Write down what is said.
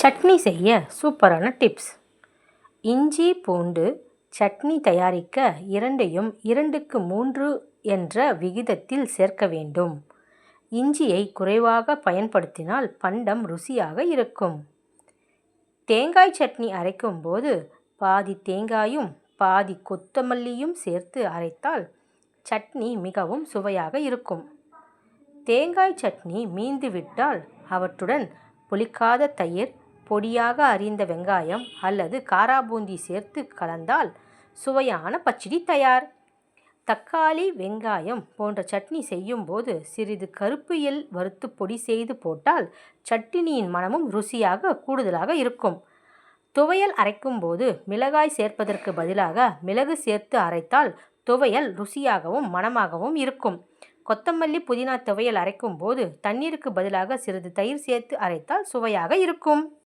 சட்னி செய்ய சூப்பரான டிப்ஸ். இஞ்சி பூண்டு சட்னி தயாரிக்க இரண்டையும் இரண்டுக்கு மூன்று என்ற விகிதத்தில் சேர்க்க வேண்டும். இஞ்சியை குறைவாக பயன்படுத்தினால் பண்டம் ருசியாக இருக்கும். தேங்காய் சட்னி அரைக்கும் போது பாதி தேங்காயும் பாதி கொத்தமல்லியும் சேர்த்து அரைத்தால் சட்னி மிகவும் சுவையாக இருக்கும். தேங்காய் சட்னி மீந்துவிட்டால் அவற்றுடன் புளிக்காத தயிர் பொடியாக அரிந்த வெங்காயம் அல்லது காரா பூந்தி சேர்த்து கலந்தால் சுவையான பச்சடி தயார். தக்காளி வெங்காயம் போன்ற சட்னி செய்யும்போது சிறிது கருப்பு எல் வறுத்து பொடி செய்து போட்டால் சட்னியின் மணமும் ருசியாக கூடுதலாக இருக்கும். துவையல் அரைக்கும் போது மிளகாய் சேர்ப்பதற்கு பதிலாக மிளகு சேர்த்து அரைத்தால் துவையல் ருசியாகவும் மணமாகவும் இருக்கும். கொத்தமல்லி புதினா துவையல் அரைக்கும் போது தண்ணீருக்கு பதிலாக சிறிது தயிர் சேர்த்து அரைத்தால் சுவையாக இருக்கும்.